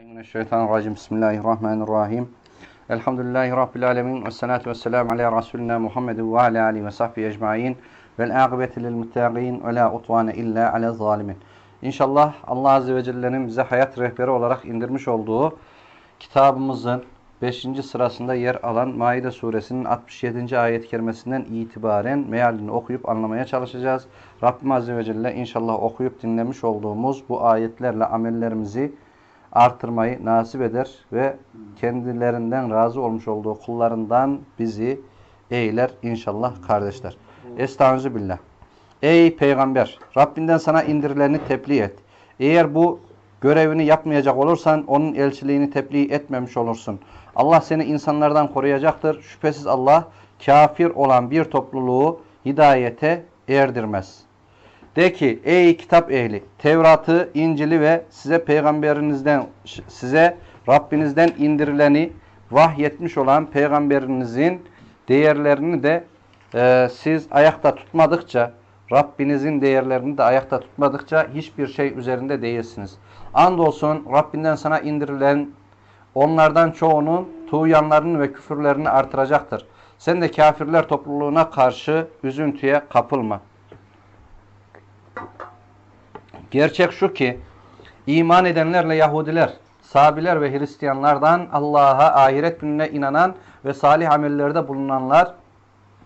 Mineşşeytanirracim. Bismillahirrahmanirrahim. Elhamdülillahi Rabbil alemin. Ve salatu ve selamu ala Resulina Muhammedin ve ala alihi ve sahbihi ecmain. Vel aqibeti lil muttaqin ve la utvane illa ala zalimin. İnşallah Allah Azze ve Celle'nin bize hayat rehberi olarak indirmiş olduğu kitabımızın 5. sırasında yer alan Maide suresinin 67. ayet-i kerimesinden itibaren mealini okuyup anlamaya çalışacağız. Rabbim Azze ve Celle inşallah okuyup dinlemiş olduğumuz bu ayetlerle amellerimizi artırmayı nasip eder ve kendilerinden razı olmuş olduğu kullarından bizi eyler inşallah kardeşler. Estaizu billah. Ey peygamber Rabbinden sana indirileni tebliğ et. Eğer bu görevini yapmayacak olursan onun elçiliğini tebliğ etmemiş olursun. Allah seni insanlardan koruyacaktır. Şüphesiz Allah kafir olan bir topluluğu hidayete erdirmez. De ki ey kitap ehli Tevrat'ı, İncil'i ve size peygamberinizden size Rabbinizden indirileni vahyetmiş olan peygamberinizin değerlerini de e, siz ayakta tutmadıkça Rabbinizin değerlerini de ayakta tutmadıkça hiçbir şey üzerinde değilsiniz. Andolsun Rabbinden sana indirilen onlardan çoğunun tuğyanlarını ve küfürlerini artıracaktır. Sen de kafirler topluluğuna karşı üzüntüye kapılma. Gerçek şu ki iman edenlerle Yahudiler, Sabiler ve Hristiyanlardan Allah'a, ahiret gününe inanan ve salih amellerde bulunanlar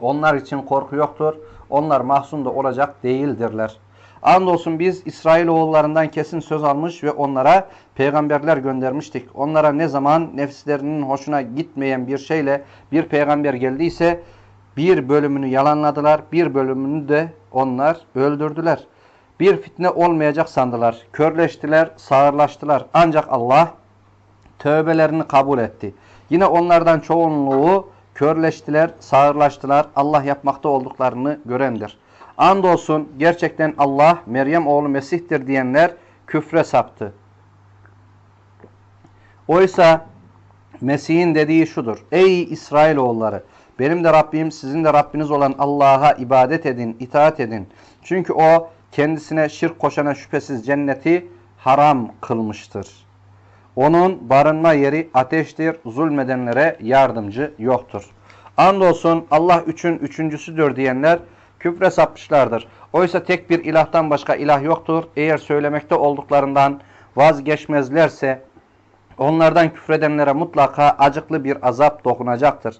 onlar için korku yoktur. Onlar mahzun da olacak değildirler. Andolsun biz İsrailoğullarından kesin söz almış ve onlara peygamberler göndermiştik. Onlara ne zaman nefislerinin hoşuna gitmeyen bir şeyle bir peygamber geldiyse bir bölümünü yalanladılar, bir bölümünü de onlar öldürdüler. Bir fitne olmayacak sandılar. Körleştiler, sağırlaştılar. Ancak Allah tövbelerini kabul etti. Yine onlardan çoğunluğu körleştiler, sağırlaştılar. Allah yapmakta olduklarını görendir. Andolsun gerçekten Allah Meryem oğlu Mesih'tir diyenler küfre saptı. Oysa Mesih'in dediği şudur. Ey İsrailoğulları benim de Rabbim sizin de Rabbiniz olan Allah'a ibadet edin, itaat edin. Çünkü o kendisine şirk koşana şüphesiz cenneti haram kılmıştır. Onun barınma yeri ateştir, zulmedenlere yardımcı yoktur. Andolsun Allah üçün üçüncüsüdür diyenler küfre sapmışlardır. Oysa tek bir ilahtan başka ilah yoktur. Eğer söylemekte olduklarından vazgeçmezlerse onlardan küfredenlere mutlaka acıklı bir azap dokunacaktır.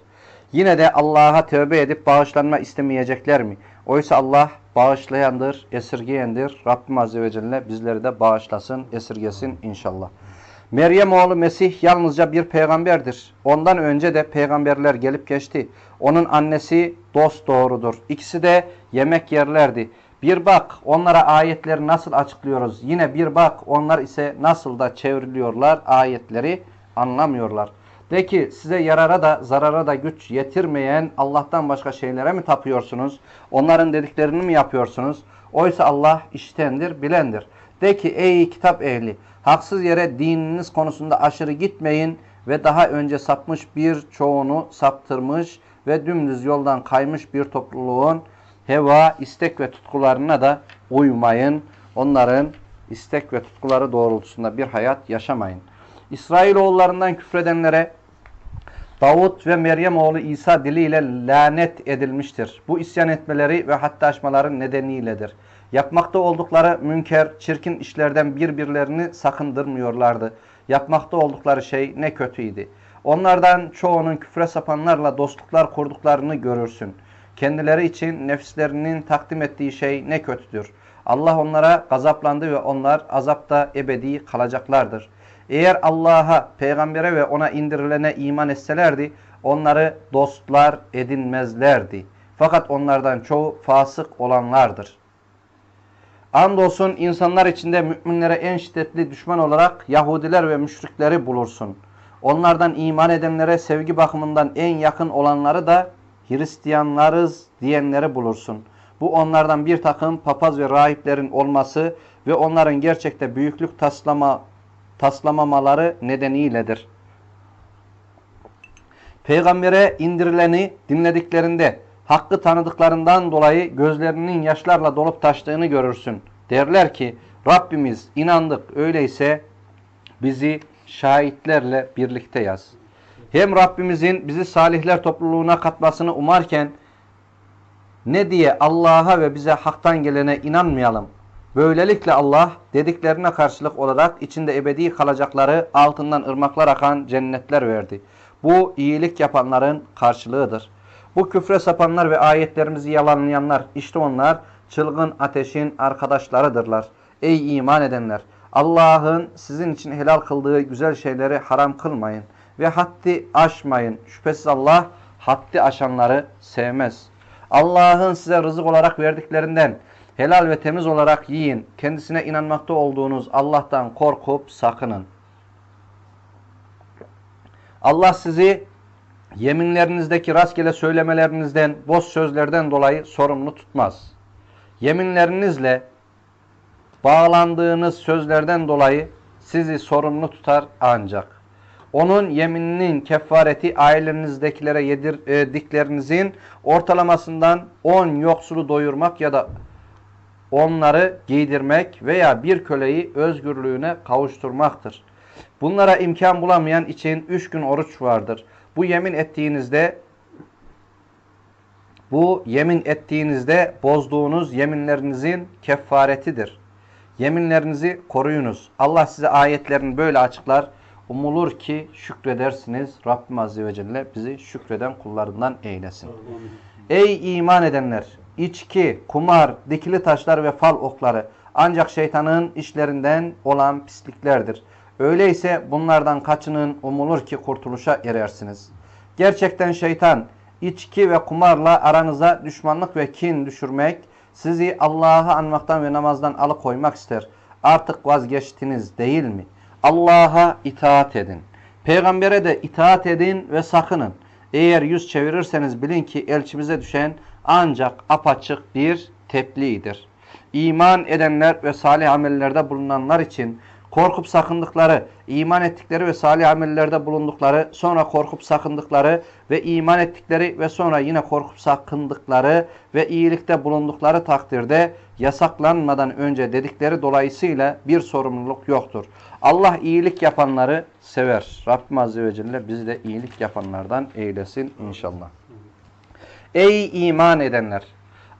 Yine de Allah'a tövbe edip bağışlanma istemeyecekler mi? Oysa Allah bağışlayandır, esirgeyendir. Rabbim Azze ve Celle bizleri de bağışlasın, esirgesin inşallah. Meryem oğlu Mesih yalnızca bir peygamberdir. Ondan önce de peygamberler gelip geçti. Onun annesi dost doğrudur. İkisi de yemek yerlerdi. Bir bak onlara ayetleri nasıl açıklıyoruz. Yine bir bak onlar ise nasıl da çevriliyorlar ayetleri anlamıyorlar. De ki size yarara da zarara da güç yetirmeyen Allah'tan başka şeylere mi tapıyorsunuz? Onların dediklerini mi yapıyorsunuz? Oysa Allah iştendir, bilendir. De ki ey kitap ehli haksız yere dininiz konusunda aşırı gitmeyin ve daha önce sapmış bir çoğunu saptırmış ve dümdüz yoldan kaymış bir topluluğun heva, istek ve tutkularına da uymayın. Onların istek ve tutkuları doğrultusunda bir hayat yaşamayın. İsrailoğullarından küfredenlere Davut ve Meryem oğlu İsa diliyle lanet edilmiştir. Bu isyan etmeleri ve hatta aşmaların nedeniyledir. Yapmakta oldukları münker, çirkin işlerden birbirlerini sakındırmıyorlardı. Yapmakta oldukları şey ne kötüydü. Onlardan çoğunun küfre sapanlarla dostluklar kurduklarını görürsün. Kendileri için nefislerinin takdim ettiği şey ne kötüdür. Allah onlara gazaplandı ve onlar azapta ebedi kalacaklardır. Eğer Allah'a, peygambere ve ona indirilene iman etselerdi, onları dostlar edinmezlerdi. Fakat onlardan çoğu fasık olanlardır. Andolsun insanlar içinde müminlere en şiddetli düşman olarak Yahudiler ve müşrikleri bulursun. Onlardan iman edenlere sevgi bakımından en yakın olanları da Hristiyanlarız diyenleri bulursun. Bu onlardan bir takım papaz ve rahiplerin olması ve onların gerçekte büyüklük taslama, taslamamaları nedeniyledir. Peygambere indirileni dinlediklerinde hakkı tanıdıklarından dolayı gözlerinin yaşlarla dolup taştığını görürsün. Derler ki Rabbimiz inandık öyleyse bizi şahitlerle birlikte yaz. Hem Rabbimizin bizi salihler topluluğuna katmasını umarken ne diye Allah'a ve bize haktan gelene inanmayalım. Böylelikle Allah dediklerine karşılık olarak içinde ebedi kalacakları altından ırmaklar akan cennetler verdi. Bu iyilik yapanların karşılığıdır. Bu küfre sapanlar ve ayetlerimizi yalanlayanlar işte onlar çılgın ateşin arkadaşlarıdırlar. Ey iman edenler! Allah'ın sizin için helal kıldığı güzel şeyleri haram kılmayın ve haddi aşmayın. Şüphesiz Allah haddi aşanları sevmez. Allah'ın size rızık olarak verdiklerinden Helal ve temiz olarak yiyin. Kendisine inanmakta olduğunuz Allah'tan korkup sakının. Allah sizi yeminlerinizdeki rastgele söylemelerinizden, boz sözlerden dolayı sorumlu tutmaz. Yeminlerinizle bağlandığınız sözlerden dolayı sizi sorumlu tutar ancak. Onun yemininin kefareti ailenizdekiler'e yedirdikleriniz yedirdikleriniz yedirdikleriniz yedirdikleriniz yedirdikleriniz yedirdikleriniz yedirdikleriniz yedirdikleriniz onları giydirmek veya bir köleyi özgürlüğüne kavuşturmaktır. Bunlara imkan bulamayan için 3 gün oruç vardır. Bu yemin ettiğinizde bu yemin ettiğinizde bozduğunuz yeminlerinizin kefaretidir. Yeminlerinizi koruyunuz. Allah size ayetlerini böyle açıklar. Umulur ki şükredersiniz. Rabbim Azze ve Celle bizi şükreden kullarından eylesin. Ey iman edenler! İçki, kumar, dikili taşlar ve fal okları ancak şeytanın işlerinden olan pisliklerdir. Öyleyse bunlardan kaçının umulur ki kurtuluşa erersiniz. Gerçekten şeytan içki ve kumarla aranıza düşmanlık ve kin düşürmek, sizi Allah'ı anmaktan ve namazdan alıkoymak ister. Artık vazgeçtiniz değil mi? Allah'a itaat edin. Peygambere de itaat edin ve sakının. Eğer yüz çevirirseniz bilin ki elçimize düşen ancak apaçık bir tebliğdir. İman edenler ve salih amellerde bulunanlar için korkup sakındıkları, iman ettikleri ve salih amellerde bulundukları, sonra korkup sakındıkları ve iman ettikleri ve sonra yine korkup sakındıkları ve iyilikte bulundukları takdirde yasaklanmadan önce dedikleri dolayısıyla bir sorumluluk yoktur. Allah iyilik yapanları sever. Rabbim Azze ve Celle bizi de iyilik yapanlardan eylesin inşallah. Ey iman edenler!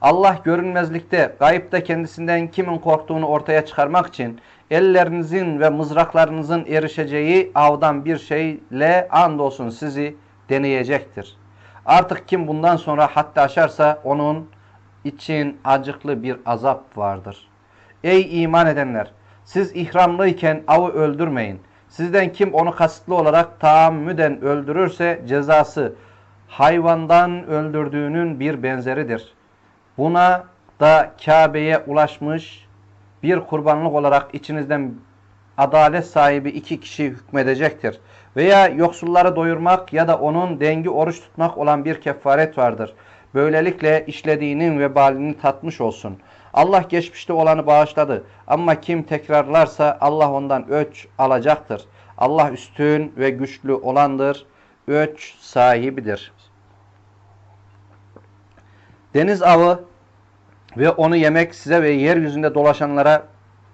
Allah görünmezlikte, gayipte kendisinden kimin korktuğunu ortaya çıkarmak için ellerinizin ve mızraklarınızın erişeceği avdan bir şeyle andolsun sizi deneyecektir. Artık kim bundan sonra hatta aşarsa onun için acıklı bir azap vardır. Ey iman edenler! Siz ihramlıyken avı öldürmeyin. Sizden kim onu kasıtlı olarak taammüden öldürürse cezası hayvandan öldürdüğünün bir benzeridir. Buna da Kabe'ye ulaşmış bir kurbanlık olarak içinizden adalet sahibi iki kişi hükmedecektir. Veya yoksulları doyurmak ya da onun dengi oruç tutmak olan bir kefaret vardır. Böylelikle işlediğinin vebalini tatmış olsun. Allah geçmişte olanı bağışladı. Ama kim tekrarlarsa Allah ondan öç alacaktır. Allah üstün ve güçlü olandır. Öç sahibidir. Deniz avı ve onu yemek size ve yeryüzünde dolaşanlara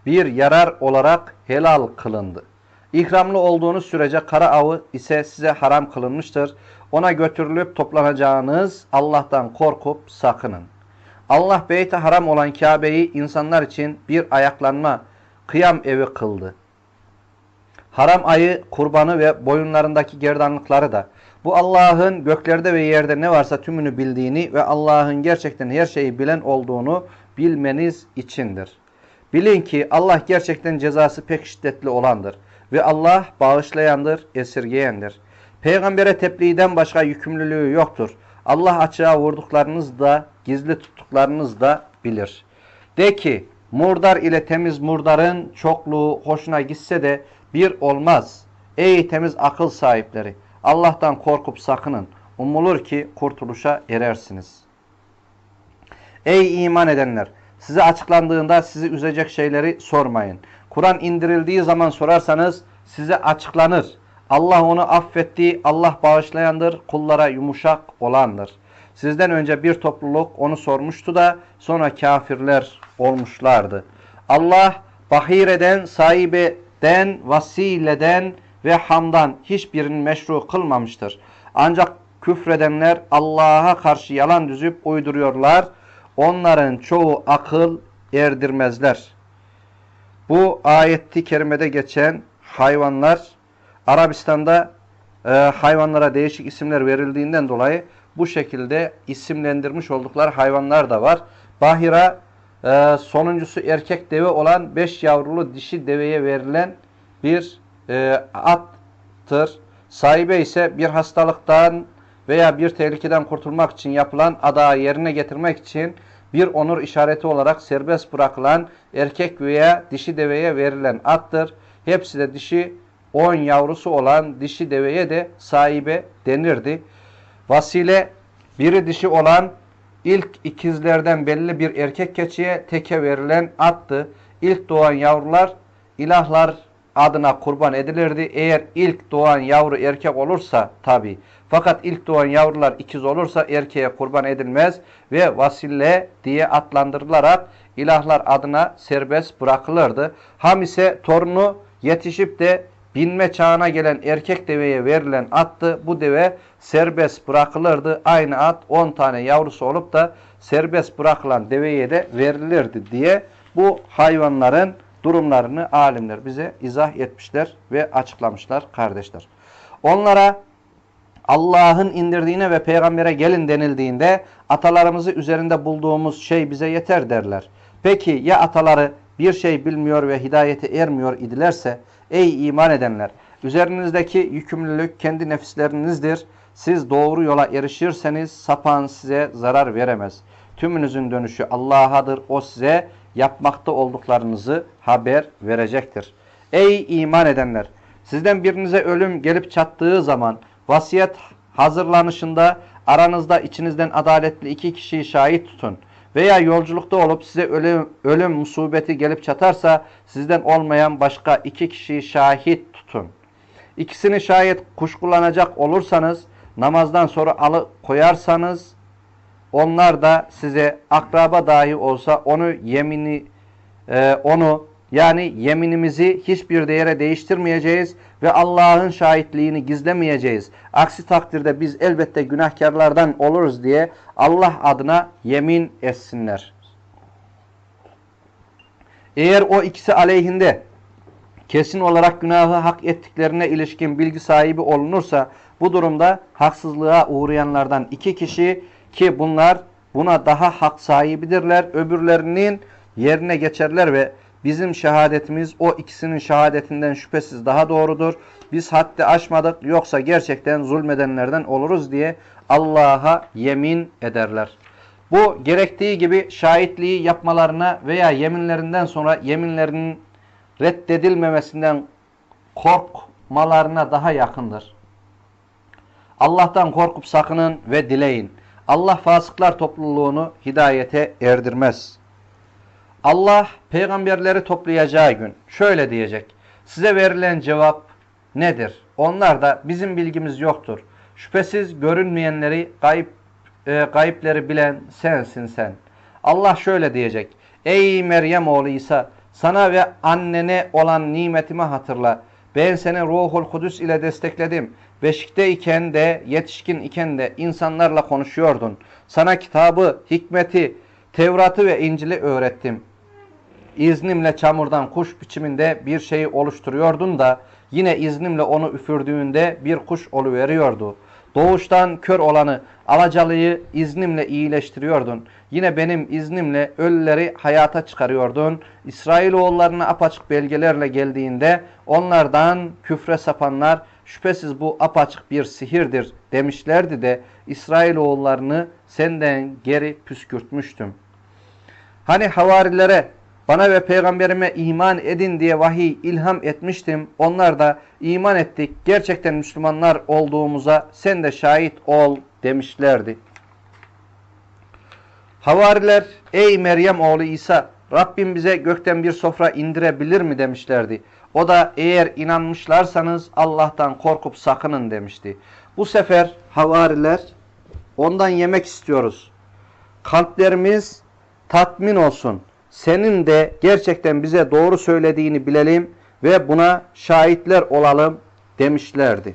bir yarar olarak helal kılındı. İkramlı olduğunuz sürece kara avı ise size haram kılınmıştır. Ona götürülüp toplanacağınız Allah'tan korkup sakının. Allah beyte haram olan Kabe'yi insanlar için bir ayaklanma, kıyam evi kıldı. Haram ayı, kurbanı ve boyunlarındaki gerdanlıkları da. Bu Allah'ın göklerde ve yerde ne varsa tümünü bildiğini ve Allah'ın gerçekten her şeyi bilen olduğunu bilmeniz içindir. Bilin ki Allah gerçekten cezası pek şiddetli olandır. Ve Allah bağışlayandır, esirgeyendir. Peygambere tebliğden başka yükümlülüğü yoktur. Allah açığa vurduklarınız da, gizli tuttuklarınız da bilir. De ki, murdar ile temiz murdarın çokluğu hoşuna gitse de bir olmaz. Ey temiz akıl sahipleri! Allah'tan korkup sakının. Umulur ki kurtuluşa erersiniz. Ey iman edenler! Size açıklandığında sizi üzecek şeyleri sormayın. Kur'an indirildiği zaman sorarsanız size açıklanır. Allah onu affetti, Allah bağışlayandır, kullara yumuşak olandır. Sizden önce bir topluluk onu sormuştu da sonra kafirler olmuşlardı. Allah bahireden, sahibeden, vasileden ve hamdan hiçbirini meşru kılmamıştır. Ancak küfredenler Allah'a karşı yalan düzüp uyduruyorlar. Onların çoğu akıl erdirmezler. Bu ayeti kerimede geçen hayvanlar Arabistan'da e, hayvanlara değişik isimler verildiğinden dolayı bu şekilde isimlendirmiş oldukları hayvanlar da var. Bahira e, sonuncusu erkek deve olan 5 yavrulu dişi deveye verilen bir e, attır. Sahibe ise bir hastalıktan veya bir tehlikeden kurtulmak için yapılan adağı yerine getirmek için bir onur işareti olarak serbest bırakılan erkek veya dişi deveye verilen attır. Hepsi de dişi 10 yavrusu olan dişi deveye de sahibe denirdi. Vasile biri dişi olan ilk ikizlerden belli bir erkek keçiye teke verilen attı. İlk doğan yavrular ilahlar adına kurban edilirdi. Eğer ilk doğan yavru erkek olursa tabi. Fakat ilk doğan yavrular ikiz olursa erkeğe kurban edilmez ve vasile diye adlandırılarak ilahlar adına serbest bırakılırdı. Ham ise torunu yetişip de binme çağına gelen erkek deveye verilen attı. Bu deve serbest bırakılırdı. Aynı at 10 tane yavrusu olup da serbest bırakılan deveye de verilirdi diye bu hayvanların durumlarını alimler bize izah etmişler ve açıklamışlar kardeşler. Onlara Allah'ın indirdiğine ve peygambere gelin denildiğinde atalarımızı üzerinde bulduğumuz şey bize yeter derler. Peki ya ataları bir şey bilmiyor ve hidayete ermiyor idilerse ey iman edenler üzerinizdeki yükümlülük kendi nefislerinizdir. Siz doğru yola erişirseniz sapan size zarar veremez. Tümünüzün dönüşü Allah'adır. O size yapmakta olduklarınızı haber verecektir. Ey iman edenler! Sizden birinize ölüm gelip çattığı zaman vasiyet hazırlanışında aranızda içinizden adaletli iki kişiyi şahit tutun. Veya yolculukta olup size ölüm, ölüm musibeti gelip çatarsa sizden olmayan başka iki kişiyi şahit tutun. İkisini şayet kuşkulanacak olursanız namazdan sonra alı koyarsanız onlar da size akraba dahi olsa onu yemini e, onu yani yeminimizi hiçbir değere değiştirmeyeceğiz ve Allah'ın şahitliğini gizlemeyeceğiz. Aksi takdirde biz elbette günahkarlardan oluruz diye Allah adına yemin etsinler. Eğer o ikisi aleyhinde kesin olarak günahı hak ettiklerine ilişkin bilgi sahibi olunursa bu durumda haksızlığa uğrayanlardan iki kişi ki bunlar buna daha hak sahibidirler. Öbürlerinin yerine geçerler ve bizim şehadetimiz o ikisinin şehadetinden şüphesiz daha doğrudur. Biz haddi aşmadık yoksa gerçekten zulmedenlerden oluruz diye Allah'a yemin ederler. Bu gerektiği gibi şahitliği yapmalarına veya yeminlerinden sonra yeminlerinin reddedilmemesinden korkmalarına daha yakındır. Allah'tan korkup sakının ve dileyin. Allah fasıklar topluluğunu hidayete erdirmez. Allah peygamberleri toplayacağı gün şöyle diyecek. Size verilen cevap nedir? Onlar da bizim bilgimiz yoktur. Şüphesiz görünmeyenleri, gayb, e, gayipleri bilen sensin sen. Allah şöyle diyecek. Ey Meryem oğlu İsa sana ve annene olan nimetimi hatırla. Ben seni ruhul kudüs ile destekledim. Beşikteyken de yetişkin iken de insanlarla konuşuyordun. Sana kitabı, hikmeti, Tevrat'ı ve İncil'i öğrettim. İznimle çamurdan kuş biçiminde bir şeyi oluşturuyordun da yine iznimle onu üfürdüğünde bir kuş oluveriyordu. Doğuştan kör olanı, alacalıyı iznimle iyileştiriyordun. Yine benim iznimle ölüleri hayata çıkarıyordun. İsrailoğullarına apaçık belgelerle geldiğinde onlardan küfre sapanlar şüphesiz bu apaçık bir sihirdir demişlerdi de İsrailoğullarını senden geri püskürtmüştüm. Hani havarilere bana ve peygamberime iman edin diye vahiy ilham etmiştim. Onlar da iman ettik. Gerçekten Müslümanlar olduğumuza sen de şahit ol demişlerdi. Havariler ey Meryem oğlu İsa Rabbim bize gökten bir sofra indirebilir mi demişlerdi. O da eğer inanmışlarsanız Allah'tan korkup sakının demişti. Bu sefer havariler ondan yemek istiyoruz. Kalplerimiz tatmin olsun. Senin de gerçekten bize doğru söylediğini bilelim ve buna şahitler olalım demişlerdi.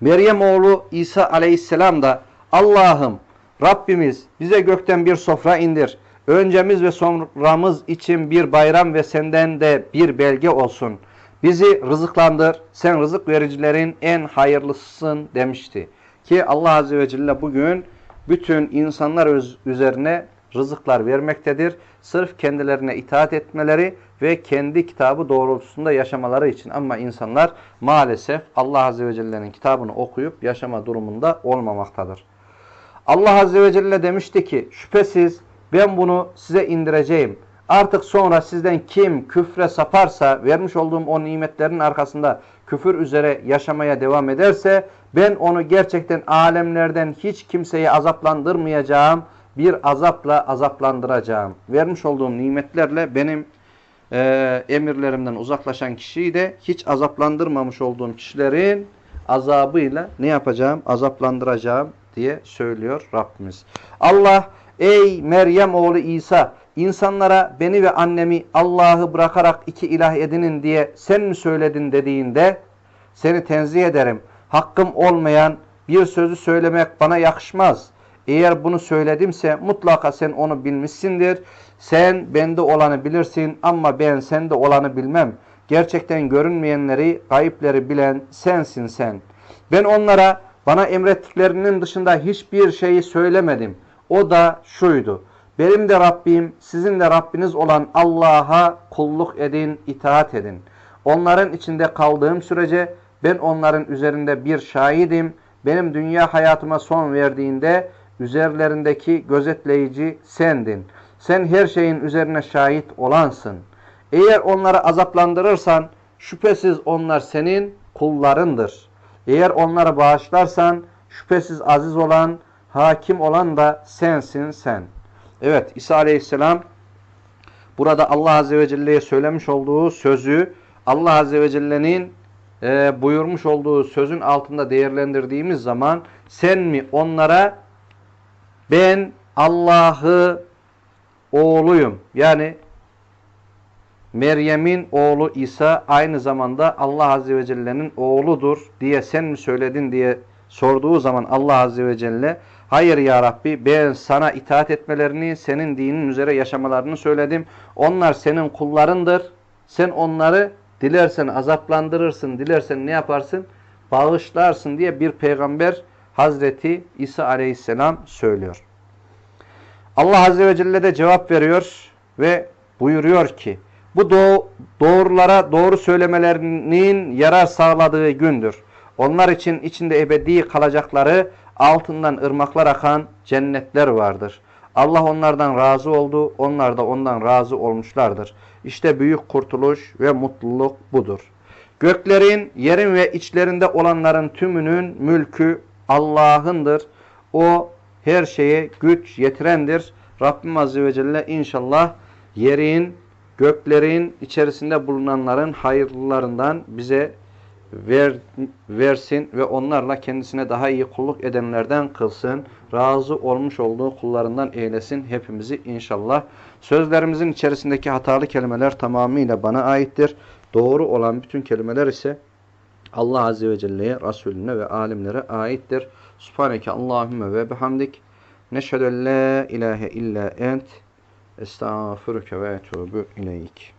Meryem oğlu İsa aleyhisselam da Allah'ım Rabbimiz bize gökten bir sofra indir. Öncemiz ve sonramız için bir bayram ve senden de bir belge olsun. Bizi rızıklandır. Sen rızık vericilerin en hayırlısısın demişti. Ki Allah Azze ve Celle bugün bütün insanlar üzerine rızıklar vermektedir. Sırf kendilerine itaat etmeleri ve kendi kitabı doğrultusunda yaşamaları için. Ama insanlar maalesef Allah Azze ve Celle'nin kitabını okuyup yaşama durumunda olmamaktadır. Allah Azze ve Celle demişti ki şüphesiz ben bunu size indireceğim. Artık sonra sizden kim küfre saparsa vermiş olduğum o nimetlerin arkasında küfür üzere yaşamaya devam ederse ben onu gerçekten alemlerden hiç kimseyi azaplandırmayacağım bir azapla azaplandıracağım. Vermiş olduğum nimetlerle benim e, emirlerimden uzaklaşan kişiyi de hiç azaplandırmamış olduğum kişilerin azabıyla ne yapacağım? Azaplandıracağım diye söylüyor Rabbimiz. Allah ey Meryem oğlu İsa insanlara beni ve annemi Allah'ı bırakarak iki ilah edinin diye sen mi söyledin dediğinde seni tenzih ederim. Hakkım olmayan bir sözü söylemek bana yakışmaz. Eğer bunu söyledimse mutlaka sen onu bilmişsindir. Sen bende olanı bilirsin ama ben sende olanı bilmem. Gerçekten görünmeyenleri, kayıpları bilen sensin sen. Ben onlara bana emrettiklerinin dışında hiçbir şeyi söylemedim. O da şuydu. Benim de Rabbim, sizin de Rabbiniz olan Allah'a kulluk edin, itaat edin. Onların içinde kaldığım sürece ben onların üzerinde bir şahidim. Benim dünya hayatıma son verdiğinde üzerlerindeki gözetleyici sendin. Sen her şeyin üzerine şahit olansın. Eğer onları azaplandırırsan şüphesiz onlar senin kullarındır. Eğer onları bağışlarsan şüphesiz aziz olan, hakim olan da sensin sen. Evet İsa Aleyhisselam burada Allah Azze ve Celle'ye söylemiş olduğu sözü Allah Azze ve Celle'nin e, buyurmuş olduğu sözün altında değerlendirdiğimiz zaman sen mi onlara ben Allah'ı oğluyum. Yani Meryem'in oğlu İsa aynı zamanda Allah Azze ve Celle'nin oğludur diye sen mi söyledin diye sorduğu zaman Allah Azze ve Celle hayır ya Rabbi ben sana itaat etmelerini senin dinin üzere yaşamalarını söyledim. Onlar senin kullarındır. Sen onları dilersen azaplandırırsın, dilersen ne yaparsın? Bağışlarsın diye bir peygamber Hazreti İsa Aleyhisselam söylüyor. Allah Azze ve Celle de cevap veriyor ve buyuruyor ki bu doğrulara doğru söylemelerinin yarar sağladığı gündür. Onlar için içinde ebedi kalacakları altından ırmaklar akan cennetler vardır. Allah onlardan razı oldu, onlar da ondan razı olmuşlardır. İşte büyük kurtuluş ve mutluluk budur. Göklerin, yerin ve içlerinde olanların tümünün mülkü Allah'ındır. O her şeye güç yetirendir. Rabbim Azze ve Celle inşallah yerin, göklerin içerisinde bulunanların hayırlılarından bize ver, versin ve onlarla kendisine daha iyi kulluk edenlerden kılsın. Razı olmuş olduğu kullarından eylesin hepimizi inşallah. Sözlerimizin içerisindeki hatalı kelimeler tamamıyla bana aittir. Doğru olan bütün kelimeler ise Allah Azze ve Celle'ye, Resulüne ve alimlere aittir. Subhaneke Allahümme ve bihamdik. Neşhedü en la ilahe illa ent. Estağfurüke ve etubu ileyk.